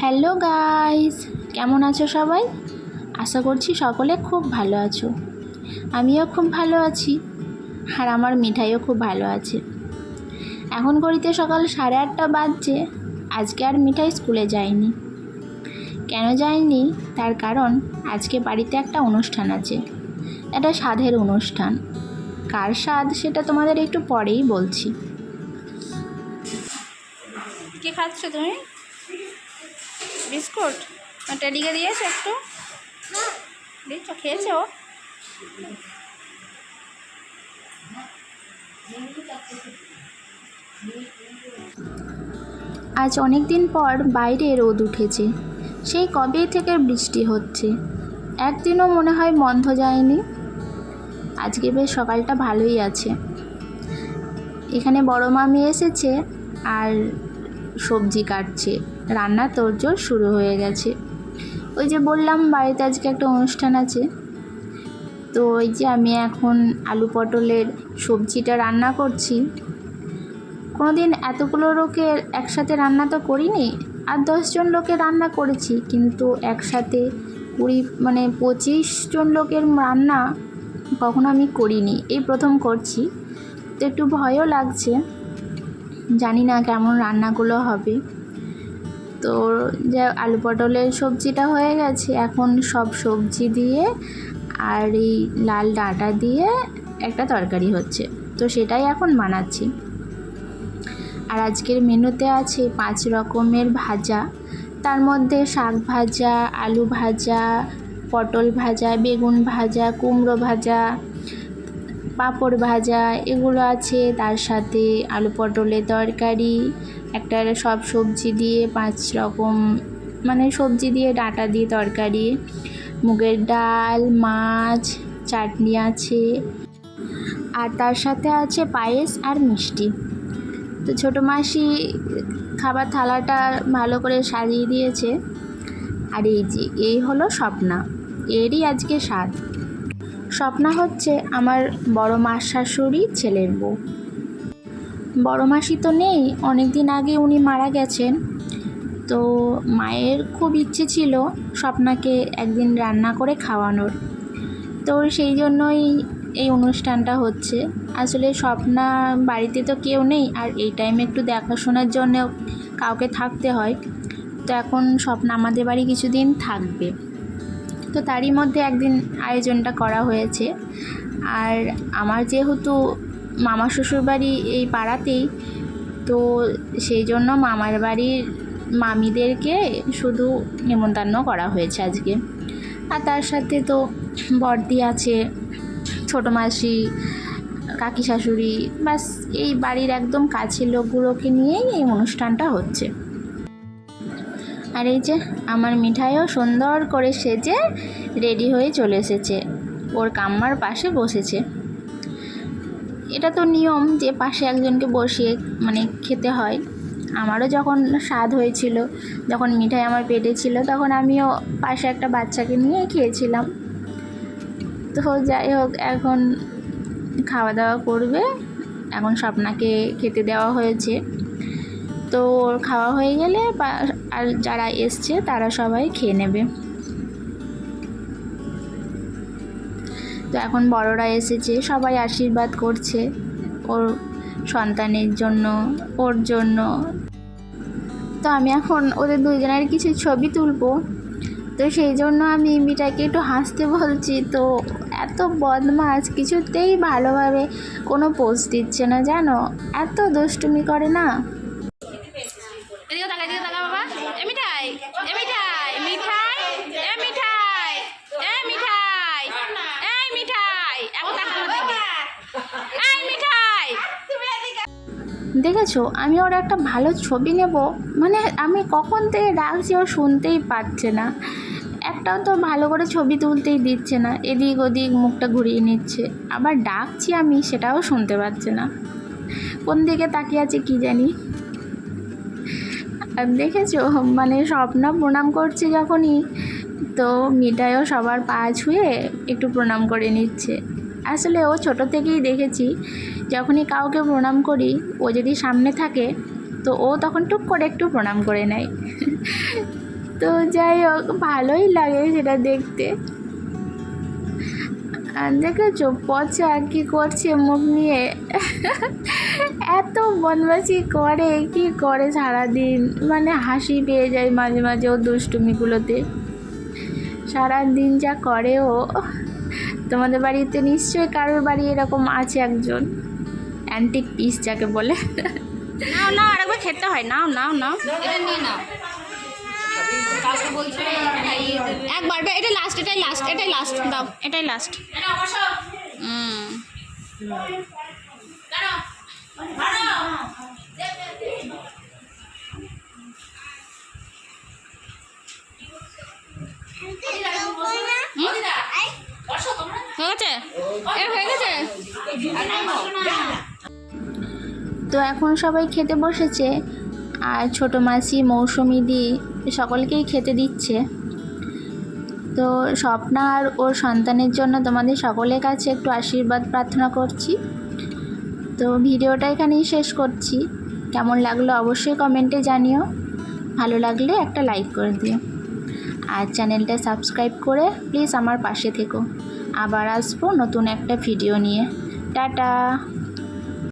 Hello guys, কেমন আছো সবাই? আশা করছি সকলে খুব ভালো আছো। আমিও খুব ভালো আছি, আর আমার মিঠাইও খুব ভালো আছে। এখন করিতে সকাল সাড়ে আটটা বাজছে, আজকে আর মিঠাই স্কুলে যায়নি। কেন যায়নি? তার কারণ আজকে বাড়িতে একটা অনুষ্ঠান আছে। একটা স্বাদের অনুষ্ঠান। কার স্বাদ সেটা তোমাদের একটু পরেই বলছি। কি খাচ্ছ তুমি? বিস্কুট? টেডিকে দিয়েছ একটু। দিচ্ছ? খেয়েছো? আজ অনেক দিন পর বাইরে রোদ উঠেছে। সেই কবে থেকে বৃষ্টি হচ্ছে। একদিনও মনে হয় বন্ধ যায়নি। আজকে বেশ সকালটা ভালোই আছে। এখানে বড় মামি এসেছে আর সবজি কাটছে। রান্না তোড়জোড় শুরু হয়ে গেছে। ওই যে বললাম, বাড়িতে আজকে একটা অনুষ্ঠান আছে। তো ওই যে আমি এখন আলু পটলের সবজিটা রান্না করছি। কোনো দিন এতগুলো লোকের একসাথে রান্না তো করিনি, আর দশজন লোকের রান্না করেছি, কিন্তু একসাথে কুড়ি মানে পঁচিশ জন লোকের রান্না কখনো আমি করিনি। এই প্রথম করছি। তো একটু ভয়ও লাগছে। জানি না কেমন রান্নাগুলো হবে। তো যা আলু পটলের সবজিটা হয়ে গেছে। এখন সব সবজি দিয়ে আর এই লাল ডাঁটা দিয়ে একটা তরকারি হচ্ছে। তো সেটাই এখন বানাচ্ছি। আর আজকের মেনুতে আছে পাঁচ রকমের ভাজা। তার মধ্যে শাক ভাজা, আলু ভাজা, পটল ভাজা, বেগুন ভাজা, কুমড়ো ভাজা পাঁপড় ভাজা, এগুলো আছে। তার সাথে আলু পটলের তরকারি, একটা সব সবজি দিয়ে পাঁচ রকম মানে সবজি দিয়ে ডাঁটা দিয়ে তরকারি। মুগের ডাল, মাছ, চাটনি আছে। আর তার সাথে আছে পায়েস আর মিষ্টি। তো ছোটো মাসি খাবার থালাটা ভালো করে সাজিয়ে দিয়েছে। আর এই যে, এই হলো স্বপ্না। এরই আজকে স্বাদ। স্বপ্না হচ্ছে আমার বড় মার শাশুড়ি ছেলের বউ। বড় মাসি তো নেই অনেক দিন আগে উনি মারা গেছেন। তো মায়ের খুব ইচ্ছে ছিল স্বপ্নাকে একদিন রান্না করে খাওয়ানোর। তো সেই জন্যই এই অনুষ্ঠানটা হচ্ছে। আসলে স্বপ্না বাড়িতে তো কেউ নেই, আর এই টাইমে একটু দেখাশোনার জন্য কাউকে থাকতে হয়। তো এখন স্বপ্না আমাদের বাড়ি কিছুদিন থাকবে। তো তারই মধ্যে একদিন আয়োজনটা করা হয়েছে। আর আমার যেহেতু মামা শ্বশুর বাড়ি এই পাড়াতেই, তো সেই জন্য মামার বাড়ির মামিদেরকে শুধু নেমন্তন্ন করা হয়েছে আজকে। আর তার সাথে তো বর্দি আছে, ছোটো মাসি, কাকি শাশুড়ি বাস এই বাড়ির একদম কাছের লোকগুলোকে নিয়েই এই অনুষ্ঠানটা হচ্ছে। আর এই যে আমার মিঠাইও সুন্দর করে সেজে রেডি হয়ে চলে এসেছে। ওর কাম্মার পাশে বসেছে। এটা তো নিয়ম যে পাশে একজনকে বসিয়ে মানে খেতে হয়। আমারও যখন স্বাদ হয়েছিল, যখন মিঠাই আমার পেটে ছিল, তখন আমিও পাশে একটা বাচ্চাকে নিয়ে খেয়েছিলাম। তো যাই হোক, এখন খাওয়া দাওয়া করবে। এখন স্বপ্নাকে খেতে দেওয়া হয়েছে। তো ওর খাওয়া হয়ে গেলে আর যারা এসছে তারা সবাই খেয়ে নেবে। তো এখন বড়রা এসেছে, সবাই আশীর্বাদ করছে ওর সন্তানের জন্য, ওর জন্য। তো আমি এখন ওদের দুজনের কিছু ছবি তুলবো। তো সেই জন্য আমি মিটাকে একটু হাসতে বলছি, তো এত বদমাস কিছুতেই ভালোভাবে কোনো পোস্ট দিচ্ছে না, জানো? এত দুষ্টুমি করে না? এদিকে তাকা তাকা বাবা। এ মিঠাই এ মিঠাই মিঠাই, এ মিঠাই এ মিঠাই এই মিঠাই। এখন এই মিঠাই। দেখেছ, আমি ওর একটা ভালো ছবি নেব। মানে আমি কখন থেকে ডাকছি ও শুনতেই পাচ্ছে না। একটাও তো ভালো করে ছবি তুলতেই দিচ্ছে না। এদিক ওদিক মুখটা ঘুরিয়ে নিচ্ছে। আবার ডাকছি আমি, সেটাও শুনতে পাচ্ছে না। কোন দিকে তাকিয়ে আছে কি জানি। দেখেছ? মানে স্বপ্ন প্রণাম করছে যখনই, তো মিঠাইও সবার পা ছুঁয়ে একটু প্রণাম করে নিচ্ছে। আসলে ও ছোট থেকেই দেখেছি, যখনই কাউকে প্রণাম করি, ও যদি সামনে থাকে, তো ও তখন টুক করে একটু প্রণাম করে নেয়। তো যাই হোক, ভালোই লাগে সেটা দেখতে। আর দেখেছ? পচা কি করছে মুখ নিয়ে? এত বদমাশি করে কি করে সারাদিন? মানে হাসি পেয়ে যায় মাঝে মাঝে ও দুষ্টুমিগুলোতে। সারাদিন যা করে ও তোমাদের বাড়িতে নিশ্চয়ই কারোর বাড়ি এরকম আছে একজন? অ্যান্টিক পিস যাকে বলে। নাও নাও আরেকবার খেতে হয়। নাও নাও নাও। এটা নিয়ে নাও। একবার এটা লাস্ট এটাই লাস্ট এটাই লাস্ট দাও। এটাই লাস্ট হুম। গেছে এ, হয়ে গেছে? তো এখন সবাই খেতে বসেছে, আর ছোটো মাসি, মৌসুমি দি সকলকেই খেতে দিচ্ছে। তো স্বপ্না আর ওর সন্তানের জন্য তোমাদের সকলের কাছে একটু আশীর্বাদ প্রার্থনা করছি। তো ভিডিওটা এখানেই শেষ করছি। কেমন লাগল অবশ্যই কমেন্টে জানিও। ভালো লাগলে একটা লাইক করে দিও। আর চ্যানেলটা সাবস্ক্রাইব করে প্লিজ আমার পাশে থেকো। আবার আসব নতুন একটা ভিডিও নিয়ে। টাটা!